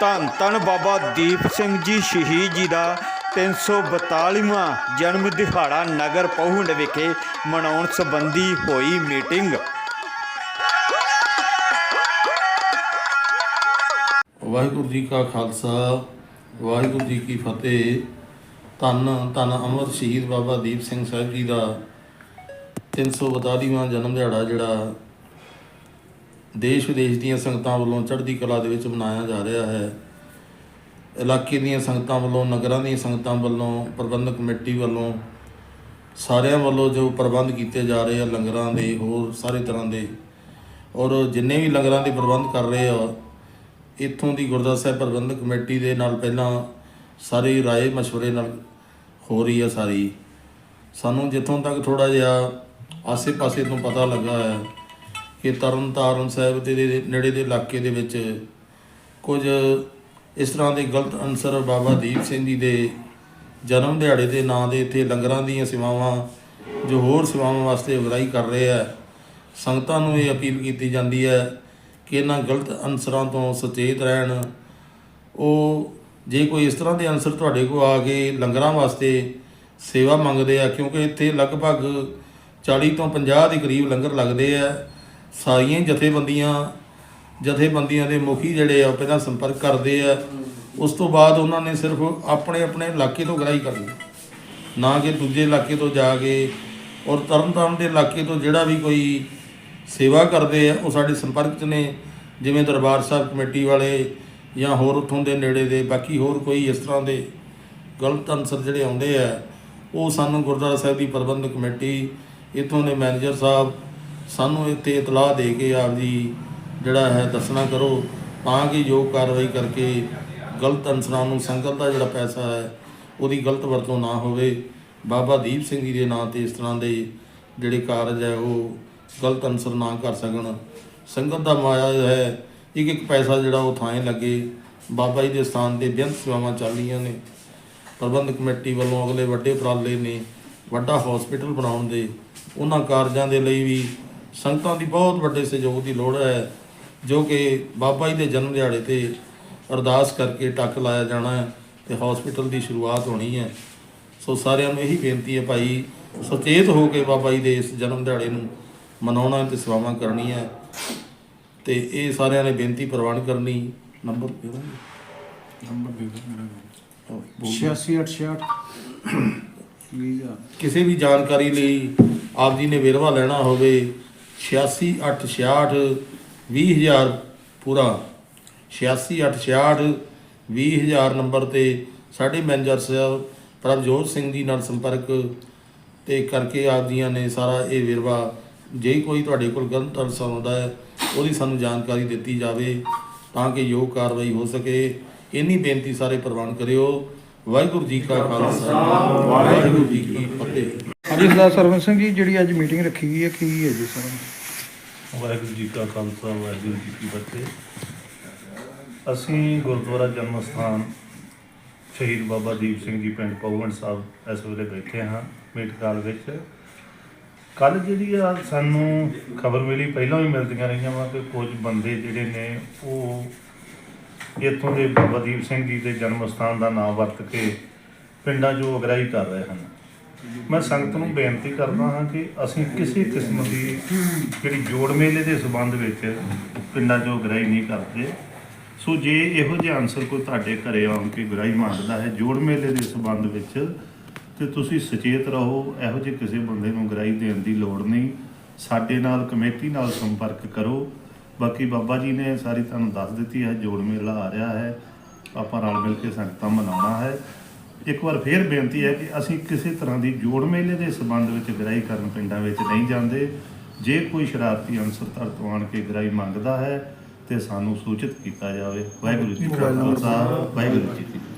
ਧੰਨ ਧੰਨ ਬਾਬਾ ਦੀਪ ਸਿੰਘ ਜੀ ਸ਼ਹੀਦ ਜੀ ਦਾ 342ਵਾਂ ਜਨਮ ਦਿਹਾੜਾ ਨਗਰ ਪਹੁੰਡ ਵਿਖੇ ਮਨਾਉਣ ਸੰਬੰਧੀ ਹੋਈ ਮੀਟਿੰਗ। ਵਾਹਿਗੁਰੂ ਜੀ ਕਾ ਖਾਲਸਾ, ਵਾਹਿਗੁਰੂ ਜੀ ਕੀ ਫਤਿਹ। ਧੰਨ ਧੰਨ ਅਮਰ ਸ਼ਹੀਦ ਬਾਬਾ ਦੀਪ ਸਿੰਘ ਸਾਹਿਬ ਜੀ ਦਾ 342ਵਾਂ ਜਨਮ ਦਿਹਾੜਾ ਜਿਹੜਾ ਦੇਸ਼ ਵਿਦੇਸ਼ ਦੀਆਂ ਸੰਗਤਾਂ ਵੱਲੋਂ ਚੜ੍ਹਦੀ ਕਲਾ ਦੇ ਵਿੱਚ ਮਨਾਇਆ ਜਾ ਰਿਹਾ ਹੈ ਇਲਾਕੇ ਦੀਆਂ ਸੰਗਤਾਂ ਵੱਲੋਂ ਨਗਰਾਂ ਦੀਆਂ ਸੰਗਤਾਂ ਵੱਲੋਂ ਪ੍ਰਬੰਧਕ ਕਮੇਟੀ ਵੱਲੋਂ ਸਾਰਿਆਂ ਵੱਲੋਂ ਜੋ ਪ੍ਰਬੰਧ ਕੀਤੇ ਜਾ ਰਹੇ ਆ ਲੰਗਰਾਂ ਦੇ ਹੋਰ ਸਾਰੇ ਤਰ੍ਹਾਂ ਦੇ ਔਰ ਜਿੰਨੇ ਵੀ ਲੰਗਰਾਂ ਦੇ ਪ੍ਰਬੰਧ ਕਰ ਰਹੇ ਆ ਇੱਥੋਂ ਦੀ ਗੁਰਦੁਆਰਾ ਸਾਹਿਬ ਪ੍ਰਬੰਧਕ ਕਮੇਟੀ ਦੇ ਨਾਲ ਪਹਿਲਾਂ ਸਾਰੀ ਰਾਏ مشورے ਨਾਲ ਹੋ ਰਹੀ ਹੈ ਸਾਰੀ ਸਾਨੂੰ ਜਿੱਥੋਂ ਤੱਕ ਥੋੜਾ ਜਿਹਾ ਆਸੇ-ਪਾਸੇ ਤੋਂ ਪਤਾ ਲੱਗਾ ਹੈ ਕਿ ਤਰਨਤਾਰਨ ਸਾਹਿਬ ਦੇ ਨੇੜੇ ਦੇ ਇਲਾਕੇ ਦੇ ਵਿੱਚ ਕੁਝ ਇਸ ਤਰ੍ਹਾਂ ਦੇ ਗਲਤ ਅਨਸਰ ਬਾਬਾ ਦੀਪ ਸਿੰਘ ਜੀ ਦੇ ਜਨਮ ਦਿਹਾੜੇ ਦੇ ਨਾਂ ਦੇ ਇੱਥੇ ਲੰਗਰਾਂ ਦੀਆਂ ਸੇਵਾਵਾਂ, ਜੋ ਹੋਰ ਸੇਵਾਵਾਂ ਵਾਸਤੇ ਉਗਰਾਈ ਕਰ ਰਹੇ ਆ ਸੰਗਤਾਂ ਨੂੰ ਇਹ ਅਪੀਲ ਕੀਤੀ ਜਾਂਦੀ ਹੈ ਕਿ ਇਹਨਾਂ ਗਲਤ ਅਨਸਰਾਂ ਤੋਂ ਸੁਚੇਤ ਰਹਿਣ। ਉਹ ਜੇ ਕੋਈ ਇਸ ਤਰ੍ਹਾਂ ਦੇ ਅਨਸਰ ਤੁਹਾਡੇ ਕੋਲ ਆ ਕੇ ਲੰਗਰਾਂ ਵਾਸਤੇ ਸੇਵਾ ਮੰਗਦੇ ਆ, ਕਿਉਂਕਿ ਇੱਥੇ ਲਗਭਗ 40 ਤੋਂ 50 ਦੇ ਕਰੀਬ ਲੰਗਰ ਲੱਗਦੇ ਆ। ਸਾਰੀਆਂ ਹੀ ਜਥੇਬੰਦੀਆਂ ਜਥੇਬੰਦੀਆਂ ਦੇ ਮੁਖੀ ਜਿਹੜੇ ਆ, ਉਹ ਪਹਿਲਾਂ ਸੰਪਰਕ ਕਰਦੇ ਆ। ਉਸ ਤੋਂ ਬਾਅਦ ਉਹਨਾਂ ਨੇ ਸਿਰਫ ਆਪਣੇ ਆਪਣੇ ਇਲਾਕੇ ਤੋਂ ਗ੍ਰਾਈ ਕਰਨੀ ਨਾ ਕਿ ਦੂਜੇ ਇਲਾਕੇ ਤੋਂ ਜਾ ਕੇ ਔਰ ਤਰਨਤਾਰਨ ਦੇ ਇਲਾਕੇ ਤੋਂ ਜਿਹੜਾ ਵੀ ਕੋਈ ਸੇਵਾ ਕਰਦੇ ਆ, ਉਹ ਸਾਡੇ ਸੰਪਰਕ 'ਚ ਨੇ। ਜਿਵੇਂ ਦਰਬਾਰ ਸਾਹਿਬ ਕਮੇਟੀ ਵਾਲੇ ਜਾਂ ਹੋਰ ਉੱਥੋਂ ਦੇ ਨੇੜੇ ਦੇ, ਬਾਕੀ ਹੋਰ ਕੋਈ ਇਸ ਤਰ੍ਹਾਂ ਦੇ ਗਲਤ ਅਨਸਰ ਜਿਹੜੇ ਆਉਂਦੇ ਆ, ਉਹ ਸਾਨੂੰ ਗੁਰਦੁਆਰਾ ਸਾਹਿਬ ਦੀ ਪ੍ਰਬੰਧਕ ਕਮੇਟੀ, ਇੱਥੋਂ ਦੇ ਮੈਨੇਜਰ ਸਾਹਿਬ ਸਾਨੂੰ ਇੱਥੇ ਇਤਲਾਹ ਦੇ ਕੇ ਆਪਦੀ ਜਿਹੜਾ ਹੈ ਦੱਸਣਾ ਕਰੋ, ਤਾਂ ਕਿ ਜੋ ਕਾਰਵਾਈ ਕਰਕੇ ਗਲਤ ਅਨਸਰਾਂ ਨੂੰ ਸੰਗਤ ਦਾ ਜਿਹੜਾ ਪੈਸਾ ਹੈ, ਉਹਦੀ ਗਲਤ ਵਰਤੋਂ ਨਾ ਹੋਵੇ। ਬਾਬਾ ਦੀਪ ਸਿੰਘ ਜੀ ਦੇ ਨਾਂ ਤੇ ਇਸ ਤਰ੍ਹਾਂ ਦੇ ਜਿਹੜੇ ਕਾਰਜ ਹੈ, ਉਹ ਗਲਤ ਅਨਸਰ ਨਾ ਕਰ ਸਕਣ। ਸੰਗਤ ਦਾ ਮਾਇਆ ਹੈ, ਇੱਕ ਇੱਕ ਪੈਸਾ ਜਿਹੜਾ ਉਹ ਥਾਂ ਲੱਗੇ। ਬਾਬਾ ਜੀ ਦੇ ਸਥਾਨ ਤੇ ਬੇਅੰਤ ਸੇਵਾਵਾਂ ਚੱਲ ਰਹੀਆਂ ਨੇ। ਪ੍ਰਬੰਧਕ ਕਮੇਟੀ ਵੱਲੋਂ ਅਗਲੇ ਵੱਡੇ ਉਪਰਾਲੇ ਨੇ, ਵੱਡਾ ਹਸਪੀਟਲ ਬਣਾਉਣ ਦੇ। ਉਹਨਾਂ ਕਾਰਜਾਂ ਦੇ ਲਈ ਵੀ ਸੰਗਤਾਂ ਦੀ ਬਹੁਤ ਵੱਡੇ ਸਹਿਯੋਗ ਦੀ ਲੋੜ ਹੈ ਜੋ ਕਿ ਬਾਬਾ ਜੀ ਦੇ ਜਨਮ ਦਿਹਾੜੇ ਤੇ ਅਰਦਾਸ ਕਰਕੇ ਟੱਕ ਲਾਇਆ ਜਾਣਾ ਹੈ ਤੇ ਹਸਪੀਟਲ ਦੀ ਸ਼ੁਰੂਆਤ ਹੋਣੀ ਹੈ। ਸੋ ਸਾਰਿਆਂ ਨੂੰ ਇਹੀ ਬੇਨਤੀ ਹੈ ਭਾਈ ਸੁਚੇਤ ਹੋ ਕੇ ਬਾਬਾ ਜੀ ਦੇ ਇਸ ਜਨਮ ਦਿਹਾੜੇ ਨੂੰ ਮਨਾਉਣਾ ਤੇ ਸੇਵਾਵਾਂ ਕਰਨੀਆਂ ਤੇ ਇਹ ਸਾਰਿਆਂ ਨੇ ਬੇਨਤੀ ਪ੍ਰਵਾਨ ਕਰਨੀ। ਨੰਬਰ ਹੈ? ਦੇ ਦਿਓ ਮੇਰਾ ਉਹ ਬੋਲ। 8668 ਪਲੀਜ਼ ਆ ਕਿਸੇ ਵੀ ਜਾਣਕਾਰੀ ਲਈ ਆਪ ਜੀ ਨੇ ਵੇਰਵਾ ਲੈਣਾ ਹੋਵੇ 8686 20000 ਪੂਰਾ। 8686 20000 ਨੰਬਰ ਤੇ ਸਾਡੇ ਮੈਨੇਜਰ ਸਾਹਿਬ ਪ੍ਰਭਜੋਤ ਸਿੰਘ ਜੀ ਨਾਲ ਸੰਪਰਕ ਤੇ ਕਰਕੇ ਆਪ ਜੀਆਂ ਨੇ ਸਾਰਾ ਇਹ ਵੇਰਵਾ, ਜੇ ਕੋਈ ਤੁਹਾਡੇ ਕੋਲ ਗਲਤ ਅਰਸਾ ਆਉਂਦਾ ਹੈ, ਉਹਦੀ ਸਾਨੂੰ ਜਾਣਕਾਰੀ ਦਿੱਤੀ ਜਾਵੇ ਤਾਂ ਕਿ ਯੋਗ ਕਾਰਵਾਈ ਹੋ ਸਕੇ। ਇੰਨੀ ਬੇਨਤੀ ਸਾਰੇ ਪ੍ਰਵਾਨ ਕਰਿਓ। ਵਾਹਿਗੁਰੂ ਜੀ ਕਾ ਖਾਲਸਾ, ਵਾਹਿਗੁਰੂ ਜੀ ਕੀ ਫਤਿਹ। ਹਾਂਜੀ, ਸਰਦਾਰ ਸਰਵਨ ਸਿੰਘ ਜੀ, ਜਿਹੜੀ ਅੱਜ ਮੀਟਿੰਗ ਰੱਖੀ ਗਈ ਹੈ, ਕੀ ਹੈ ਜੀ ਸਰ ਵਾਹਿਗੁਰੂ ਜੀ ਕਾ ਖਾਲਸਾ, ਵਾਹਿਗੁਰੂ ਜੀ ਕੀ ਫਤਿਹ। ਅਸੀਂ ਗੁਰਦੁਆਰਾ ਜਨਮ ਸਥਾਨ ਸ਼ਹੀਦ ਬਾਬਾ ਦੀਪ ਸਿੰਘ ਜੀ ਪਿੰਡ ਪਉਵਨ ਸਾਹਿਬ ਇਸ ਵੇਲੇ ਬੈਠੇ ਹਾਂ, ਮੀਟ ਕਾਲ ਵਿੱਚ। ਕੱਲ ਜਿਹੜੀ ਆ ਸਾਨੂੰ ਖਬਰ ਮਿਲੀ, ਪਹਿਲਾਂ ਵੀ ਮਿਲਦੀਆਂ ਰਹੀਆਂ ਵਾ ਕਿ ਕੁਝ ਬੰਦੇ ਜਿਹੜੇ ਨੇ, ਉਹ ਇੱਥੋਂ ਦੇ ਬਾਬਾ ਦੀਪ ਸਿੰਘ ਜੀ ਦੇ ਜਨਮ ਸਥਾਨ ਦਾ ਨਾਮ ਵਰਤ ਕੇ ਪਿੰਡਾਂ 'ਚੋਂ ਅਗਰਾਈ ਕਰ ਰਹੇ ਹਨ। ਮੈਂ ਸੰਗਤ ਨੂੰ ਬੇਨਤੀ ਕਰਦਾ ਹਾਂ ਕਿ ਅਸੀਂ ਕਿਸੇ ਕਿਸਮ ਦੀ ਜਿਹੜੀ ਜੋੜ ਮੇਲੇ ਦੇ ਸਬੰਧ ਵਿੱਚ ਪਿੰਡਾਂ 'ਚੋਂ ਗ੍ਰਾਈ ਨਹੀਂ ਕਰਦੇ। ਸੋ ਜੇ ਇਹੋ ਜਿਹੇ ਆਨਸਰ ਕੋਈ ਤੁਹਾਡੇ ਘਰੇ ਆਉਣ ਕੇ ਗ੍ਰਾਈ ਮੰਗਦਾ ਹੈ ਜੋੜ ਮੇਲੇ ਦੇ ਸਬੰਧ ਵਿੱਚ, ਤੇ ਤੁਸੀਂ ਸੁਚੇਤ ਰਹੋ, ਇਹੋ ਜਿਹੇ ਕਿਸੇ ਬੰਦੇ ਨੂੰ ਗ੍ਰਾਈ ਦੇਣ ਦੀ ਲੋੜ ਨਹੀਂ। ਸਾਡੇ ਨਾਲ, ਕਮੇਟੀ ਨਾਲ ਸੰਪਰਕ ਕਰੋ। ਬਾਕੀ ਬਾਬਾ ਜੀ ਨੇ ਸਾਰੀ ਤੁਹਾਨੂੰ ਦੱਸ ਦਿੱਤੀ ਹੈ, ਜੋੜ ਮੇਲਾ ਆ ਰਿਹਾ ਹੈ। ਆਪਾਂ ਰਲ ਮਿਲ ਕੇ ਸੰਗਤਾਂ ਮਨਾਉਣਾ ਹੈ। ਇੱਕ ਵਾਰ ਫੇਰ ਬੇਨਤੀ ਹੈ ਕਿ ਅਸੀਂ ਕਿਸੇ ਤਰ੍ਹਾਂ ਦੀ ਜੋੜ ਮੇਲੇ ਦੇ ਸਬੰਧ ਵਿੱਚ ਗ੍ਰਾਈ ਕਰਨ ਪਿੰਡਾਂ ਵਿੱਚ ਨਹੀਂ ਜਾਂਦੇ। ਜੇ ਕੋਈ ਸ਼ਰਾਰਤੀ ਅਨਸਰ ਤੋਂ ਆਣ ਕੇ ਗ੍ਰਾਈ ਮੰਗਦਾ ਹੈ ਤੇ ਸਾਨੂੰ ਸੂਚਿਤ ਕੀਤਾ ਜਾਵੇ। ਵਾਹਿਗੁਰੂ ਜੀ ਕਾ ਖਾਲਸਾ। ਵਾਹਿਗੁਰੂ ਜੀ ਕੀ ਫਤਿਹ।